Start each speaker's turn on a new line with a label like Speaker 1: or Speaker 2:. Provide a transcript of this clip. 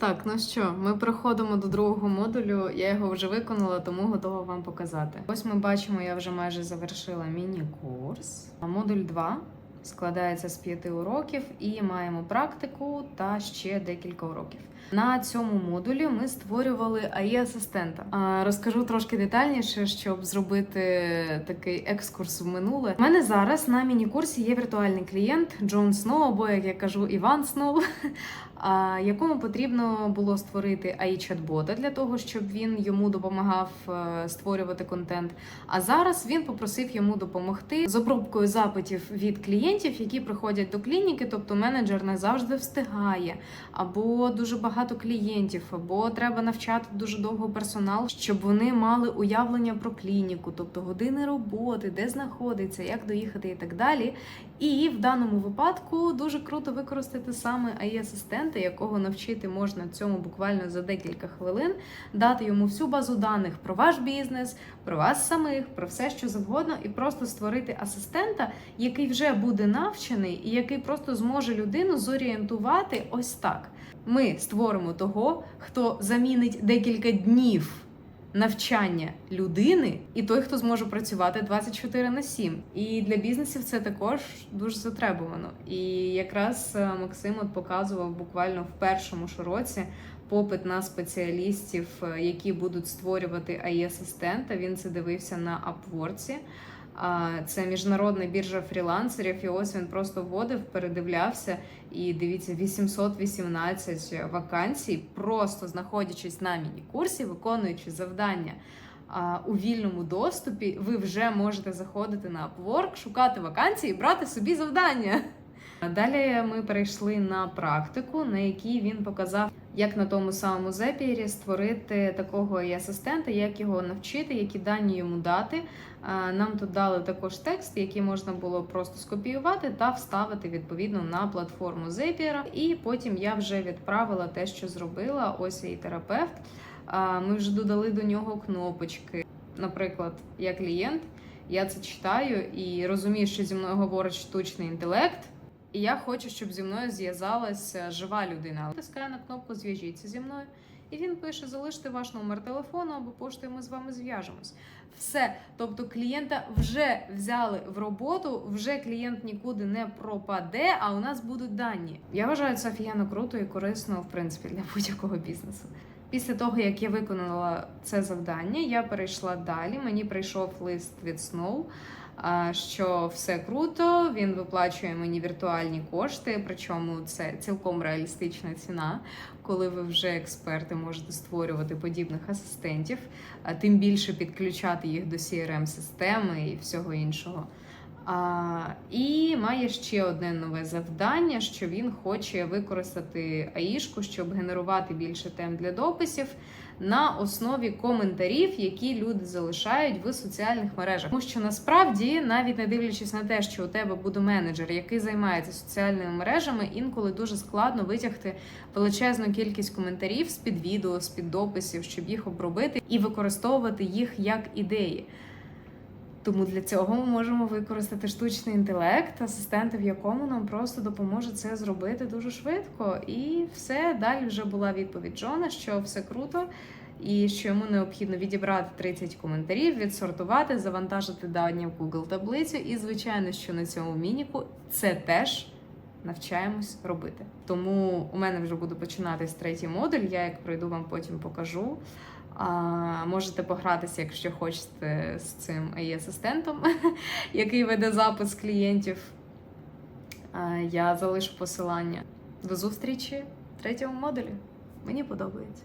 Speaker 1: Так, ну що, ми проходимо до другого модулю. Я його вже виконала, тому готова вам показати. Ось ми бачимо, я вже майже завершила міні-курс. Модуль 2 складається з п'яти уроків і маємо практику та ще декілька уроків. На цьому модулі ми створювали ai асистента. Розкажу трошки детальніше, щоб зробити такий екскурс в минуле. У мене зараз на міні-курсі є віртуальний клієнт Джон Сноу, або як я кажу, Іван Сноу. якому потрібно було створити ai чат-бота для того, щоб він йому допомагав е, створювати контент. А зараз він попросив йому допомогти з обробкою запитів від клієнтів, які приходять до клініки, тобто менеджер не завжди встигає, або дуже багато клієнтів, або треба навчати дуже довго персонал, щоб вони мали уявлення про клініку, тобто години роботи, де знаходиться, як доїхати і так далі. І в даному випадку дуже круто використати саме ai асистента якого навчити можна цьому буквально за декілька хвилин, дати йому всю базу даних про ваш бізнес, про вас самих, про все, що завгодно, і просто створити асистента, який вже буде навчений, і який просто зможе людину зорієнтувати ось так. Ми створимо того, хто замінить декілька днів навчання людини і той, хто зможе працювати 24 на 7. І для бізнесів це також дуже затребувано. І якраз е, Максим от показував буквально в першому ж році попит на спеціалістів, е, які будуть створювати ai асистента Він це дивився на Upwork. Це міжнародна біржа фрілансерів, і ось він просто вводив, передивлявся. І дивіться, 818 вакансій, просто знаходячись на міні-курсі, виконуючи завдання у вільному доступі, ви вже можете заходити на Upwork, шукати вакансії і брати собі завдання. Далі ми перейшли на практику, на якій він показав, як на тому самому Зепірі створити такого і асистента, як його навчити, які дані йому дати. Нам тут дали також текст, який можна було просто скопіювати та вставити відповідно на платформу Zapier. І потім я вже відправила те, що зробила. Ось і терапевт. Ми вже додали до нього кнопочки. Наприклад, я клієнт, я це читаю і розумію, що зі мною говорить штучний інтелект. І я хочу, щоб зі мною зв'язалася жива людина. Тискаю на кнопку Зв'яжіться зі мною. І він пише: залиште ваш номер телефону або поштою ми з вами зв'яжемось. Все. Тобто клієнта вже взяли в роботу, вже клієнт нікуди не пропаде, а у нас будуть дані. Я вважаю це офігенно круто і корисно, в принципі, для будь-якого бізнесу. Після того, як я виконала це завдання, я перейшла далі. Мені прийшов лист від Snow, що все круто, він виплачує мені віртуальні кошти, причому це цілком реалістична ціна, коли ви вже експерти можете створювати подібних асистентів, тим більше підключати їх до crm системи і всього іншого. А, І має ще одне нове завдання, що він хоче використати АІшку, щоб генерувати більше тем для дописів на основі коментарів, які люди залишають в соціальних мережах. Тому що насправді, навіть не дивлячись на те, що у тебе буде менеджер, який займається соціальними мережами, інколи дуже складно витягти величезну кількість коментарів з під відео, з під дописів, щоб їх обробити і використовувати їх як ідеї. Тому для цього ми можемо використати штучний інтелект, асистента, в якому нам просто допоможе це зробити дуже швидко. І все далі вже була відповідь Джона, що все круто, і що йому необхідно відібрати 30 коментарів, відсортувати, завантажити дані в Google таблицю. І, звичайно, що на цьому мініку це теж навчаємось робити. Тому у мене вже буде починатись третій модуль. Я як пройду, вам потім покажу. Можете погратися, якщо хочете, з цим ai асистентом який веде запис клієнтів. Я залишу посилання. До зустрічі в третьому модулі. Мені подобається.